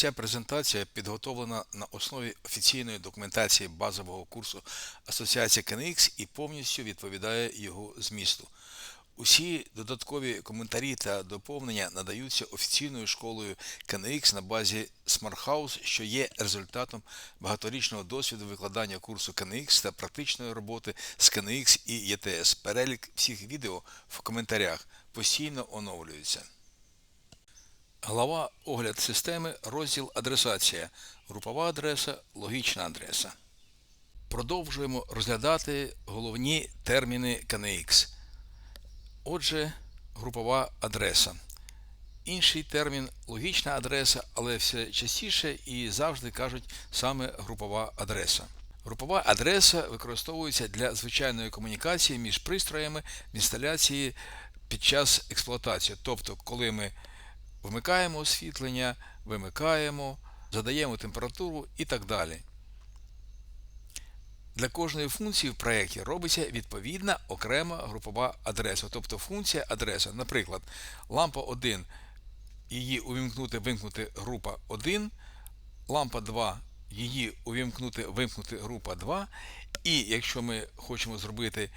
Ця презентація підготовлена на основі офіційної документації базового курсу Асоціації KNX і повністю відповідає його змісту. Усі додаткові коментарі та доповнення надаються офіційною школою KNX на базі SmartHouse, що є результатом багаторічного досвіду викладання курсу KNX та практичної роботи з KNX і ETS. Перелік всіх відео в коментарях постійно оновлюється. Глава огляд системи, розділ адресація, групова адреса, логічна адреса. Продовжуємо розглядати головні терміни KNX. Отже, групова адреса. Інший термін логічна адреса, але все частіше і завжди кажуть саме групова адреса. Групова адреса використовується для звичайної комунікації між пристроями в інсталяції під час експлуатації, тобто, коли ми вмикаємо освітлення, вимикаємо, задаємо температуру і так далі. Для кожної функції в проєкті робиться відповідна окрема групова адреса, тобто функція адреса. Наприклад, лампа 1, її увімкнути вимкнути група 1, лампа 2, її увімкнути вимкнути група 2. І якщо ми хочемо зробити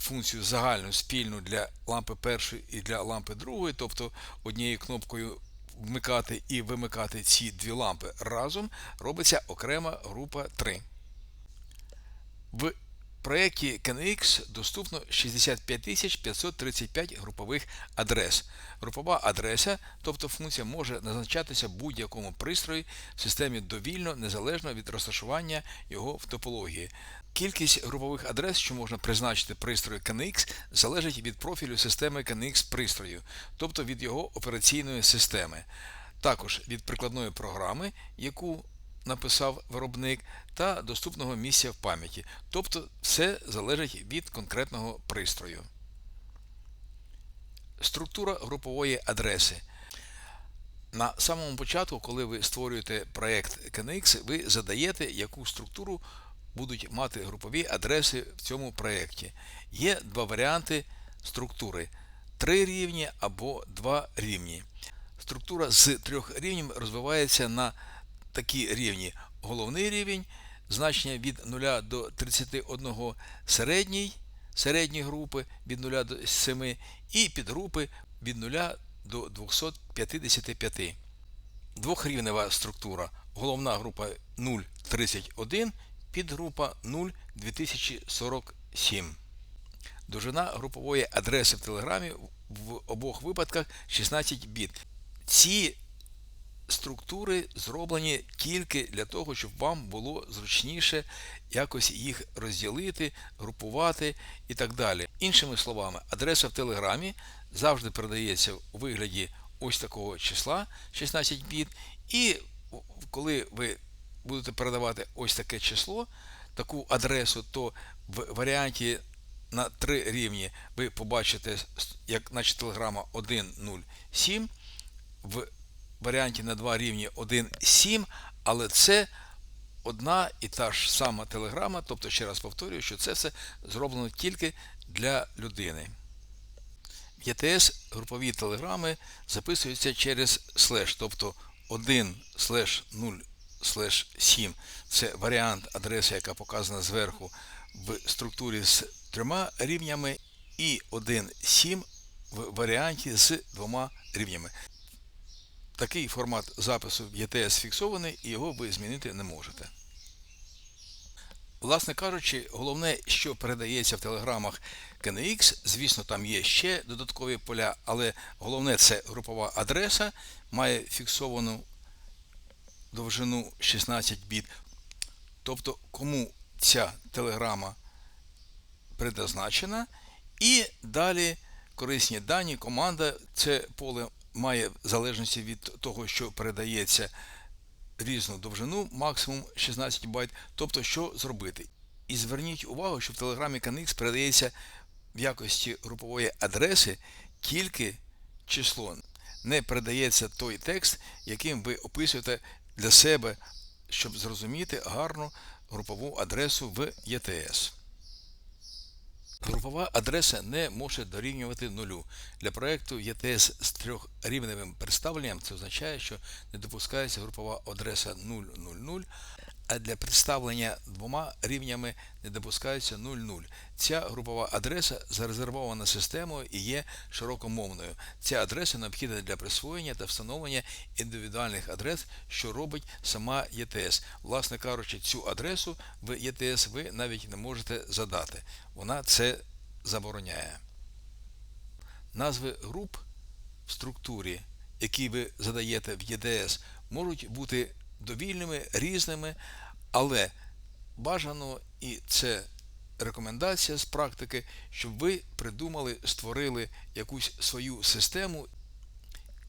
функцію загальну спільну для лампи першої і для лампи другої, тобто однією кнопкою вмикати і вимикати ці дві лампи разом, робиться окрема група 3. В проєкті KNX доступно 65 535 групових адрес. Групова адреса, тобто функція, може назначатися будь-якому пристрої в системі довільно, незалежно від розташування його в топології. Кількість групових адрес, що можна призначити пристрою KNX, залежить від профілю системи KNX пристрою, тобто від його операційної системи. Також від прикладної програми, яку написав виробник, та доступного місця в пам'яті. Тобто все залежить від конкретного пристрою. Структура групової адреси. На самому початку, коли ви створюєте проєкт KNX, ви задаєте, яку структуру будуть мати групові адреси в цьому проєкті. Є два варіанти структури: три рівні або два рівні. Структура з трьох рівнів розвивається на такі рівні: головний рівень, значення від 0 до 31 середній, середні групи від 0 до 7 і підгрупи від 0 до 255. Двохрівнева структура. Головна група 031, підгрупа 02047. Довжина групової адреси в Телеграмі в обох випадках 16 біт. Ці структури зроблені тільки для того, щоб вам було зручніше якось їх розділити, групувати і так далі. Іншими словами, адреса в Телеграмі завжди передається у вигляді ось такого числа 16 біт, і коли ви будете передавати ось таке число, таку адресу, то в варіанті на три рівні ви побачите, як наче телеграма 1.0.7, в варіанті на два рівні 1.7, але це одна і та ж сама телеграма, тобто, ще раз повторюю, що це все зроблено тільки для людини. В ETS групові телеграми записуються через слеш, тобто 1 слеш 0 слеш 7 це варіант адреси, яка показана зверху в структурі з трьома рівнями, і 1.7 в варіанті з двома рівнями. Такий формат запису в ETS фіксований і його ви змінити не можете. Власне кажучи, головне, що передається в телеграмах KNX, звісно, там є ще додаткові поля, але головне це групова адреса, має фіксовану довжину 16 біт. Тобто, кому ця телеграма предназначена, і далі корисні дані, команда, це поле має в залежності від того, що передається різну довжину, максимум 16 байт. Тобто, що зробити? І зверніть увагу, що в телеграмі KNX передається в якості групової адреси тільки число. Не передається той текст, яким ви описуєте для себе, щоб зрозуміти гарну групову адресу в ETS. Групова адреса не може дорівнювати нулю. Для проєкту ЄТС з трьохрівневим представленням це означає, що не допускається групова адреса 000, а для представлення двома рівнями не допускається 00. Ця групова адреса зарезервована системою і є широкомовною. Ця адреса необхідна для присвоєння та встановлення індивідуальних адрес, що робить сама ЄТС. Власне кажучи, цю адресу в ЄТС ви навіть не можете задати. Вона це забороняє. Назви груп в структурі, які ви задаєте в ЄДС, можуть бути довільними, різними, але бажано і це рекомендація з практики, щоб ви придумали, створили якусь свою систему.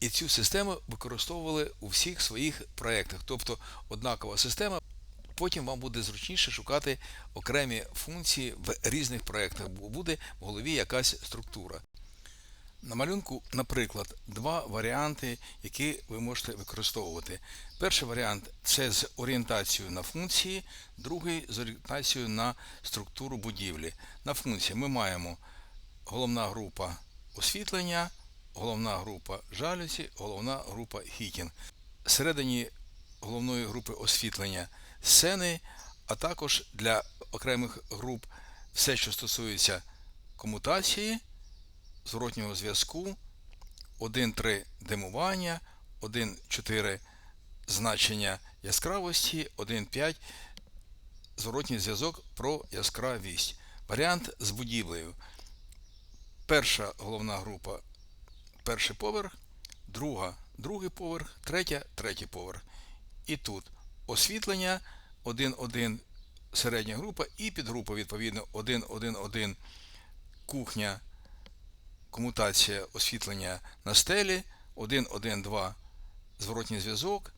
І цю систему використовували у всіх своїх проєктах, тобто однакова система. Потім вам буде зручніше шукати окремі функції в різних проєктах, бо буде в голові якась структура. На малюнку, наприклад, два варіанти, які ви можете використовувати. Перший варіант це з орієнтацією на функції, другий з орієнтацією на структуру будівлі. На функції ми маємо головна група освітлення, головна група жалюзі, головна група хітінг. Всередині головної групи освітлення сцени, а також для окремих груп все, що стосується комутації зворотнього зв'язку, 1.3 демування, 1.4 значення яскравості, 1.5 зворотній зв'язок про яскравість. Варіант з будівлею. Перша головна група перший поверх, друга другий поверх, третя третій поверх. І тут освітлення 1.1 середня група і підгрупа, відповідно, 1.1.1 кухня комутація освітлення на стелі, 1.1.2 зворотній зв'язок,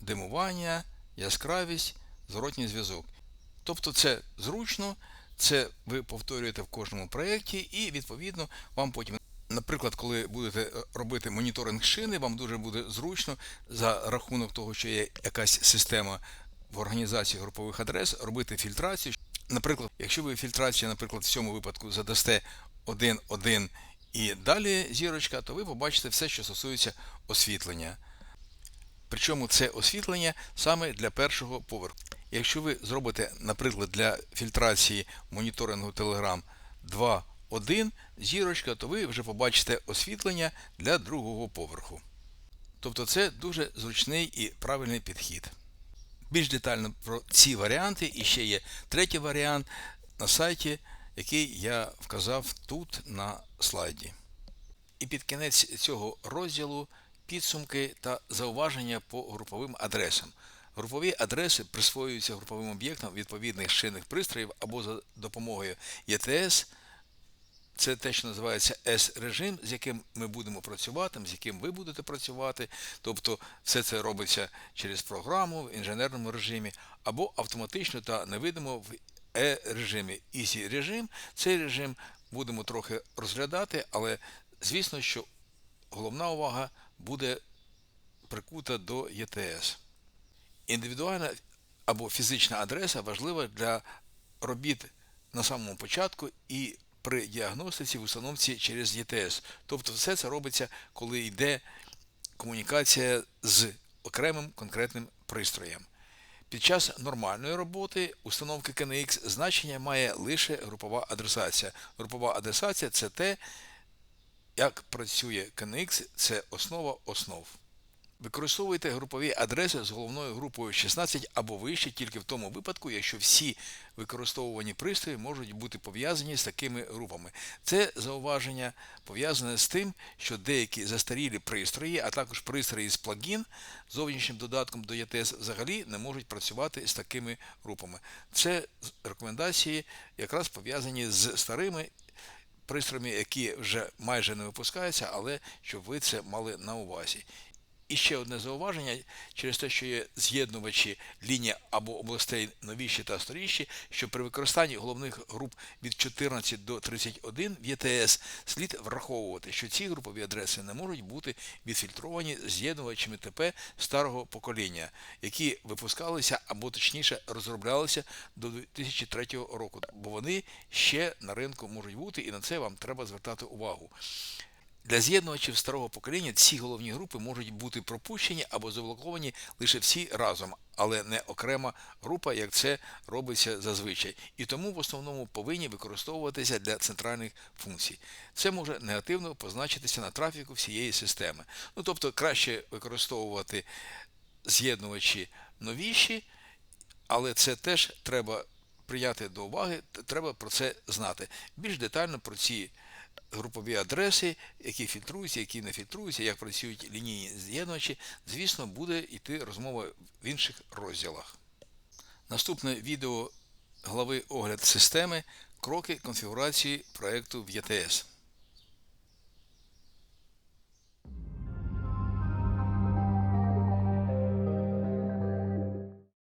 димування, яскравість, зворотній зв'язок. Тобто це зручно, це ви повторюєте в кожному проєкті, і, відповідно, вам потім, наприклад, коли будете е, робити моніторинг шини, вам дуже буде зручно за рахунок того, що є якась система в організації групових адрес, робити фільтрацію. Наприклад, якщо ви фільтрацію, наприклад, в цьому випадку задасте 1.1 і далі зірочка, то ви побачите все, що стосується освітлення. Причому це освітлення саме для першого поверху. Якщо ви зробите, наприклад, для фільтрації моніторингу Telegram 2.1 зірочка, то ви вже побачите освітлення для другого поверху. Тобто це дуже зручний і правильний підхід. Більш детально про ці варіанти і ще є третій варіант на сайті який я вказав тут на слайді. І під кінець цього розділу підсумки та зауваження по груповим адресам. Групові адреси присвоюються груповим об'єктам відповідних шинних пристроїв або за допомогою ЄТС. Це те, що називається S-режим, з яким ми будемо працювати, з яким ви будете працювати. Тобто все це робиться через програму в інженерному режимі, або автоматично та невидимо в E-режимі Easy режим. Цей режим будемо трохи розглядати, але звісно, що головна увага буде прикута до ЄТС. Індивідуальна або фізична адреса важлива для робіт на самому початку і при діагностиці в установці через ЄТС. Тобто все це робиться, коли йде комунікація з окремим конкретним пристроєм. Під час нормальної роботи установки KNX значення має лише групова адресація. Групова адресація це те, як працює KNX, це основа основ. Використовуйте групові адреси з головною групою 16 або вище тільки в тому випадку, якщо всі використовувані пристрої можуть бути пов'язані з такими групами. Це зауваження пов'язане з тим, що деякі застарілі пристрої, а також пристрої з плагін зовнішнім додатком до ЄТС взагалі не можуть працювати з такими групами. Це рекомендації якраз пов'язані з старими. Пристроями, які вже майже не випускаються, але щоб ви це мали на увазі. І ще одне зауваження через те, що є з'єднувачі лінії або областей новіші та старіші, що при використанні головних груп від 14 до 31 в ЄТС слід враховувати, що ці групові адреси не можуть бути відфільтровані з'єднувачами ТП старого покоління, які випускалися або точніше розроблялися до 2003 року, бо вони ще на ринку можуть бути, і на це вам треба звертати увагу. Для з'єднувачів старого покоління ці головні групи можуть бути пропущені або заблоковані лише всі разом, але не окрема група, як це робиться зазвичай, і тому в основному повинні використовуватися для центральних функцій. Це може негативно позначитися на трафіку всієї системи. Ну тобто краще використовувати з'єднувачі новіші, але це теж треба прийняти до уваги, треба про це знати. Більш детально про ці групові адреси, які фільтруються, які не фільтруються, як працюють лінійні з'єднувачі, звісно, буде йти розмова в інших розділах. Наступне відео глави огляд системи кроки конфігурації проєкту в ЄТС.